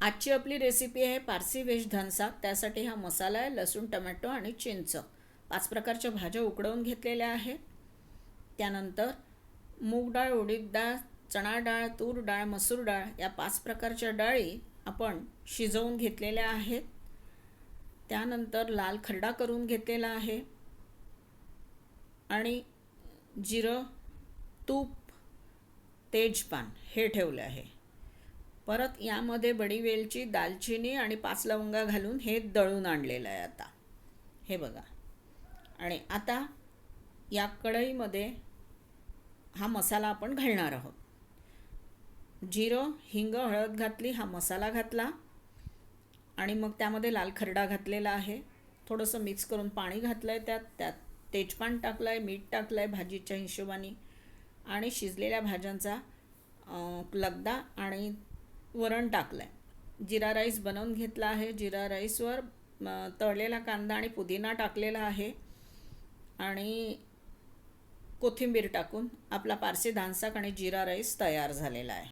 आजची आपली रेसिपी आहे पारसी व्हेज धनसा. त्यासाठी हा मसाला आहे लसूण टमॅटो आणि चिंच. पाच प्रकारच्या भाज्या उकडवून घेतलेल्या आहेत. त्यानंतर मूग डाळ उडीद डाळ चणा डाळ तूर डाळ मसूर डाळ या पाच प्रकारच्या डाळी आपण शिजवून घेतलेल्या आहेत. त्यानंतर लाल खरडा करून घेतलेला आहे. आणि जिरं तूप तेजपान हे ठेवलं आहे. परत यामध्ये बडी वेलची दालचिनी आणि पाच लवंगा घालून हे दळून आणलेलं आहे आता. हे बघा. आणि आता या कढईमध्ये हा मसाला आपण घालणार आहोत. जिरं हिंग हळद घातली हा मसाला घातला. आणि मग त्यामध्ये लाल खरडा घातलेला आहे. थोडंसं मिक्स करून पाणी घातलं आहे त्यात. त्यात तेजपान टाकलं आहे मीठ टाकलं आहे भाजीच्या हिशोबाने. आणि शिजलेल्या भाज्यांचा लगदा आणि वरण टाकलं आहे जिरा राईस बनवून घेतला आहे. जिरा राईसवर तळलेला कांदा आणि पुदिना टाकलेला आहे. आणि कोथिंबीर टाकून आपला पारसी धानसाक आणि जिरा राईस तयार झालेला आहे.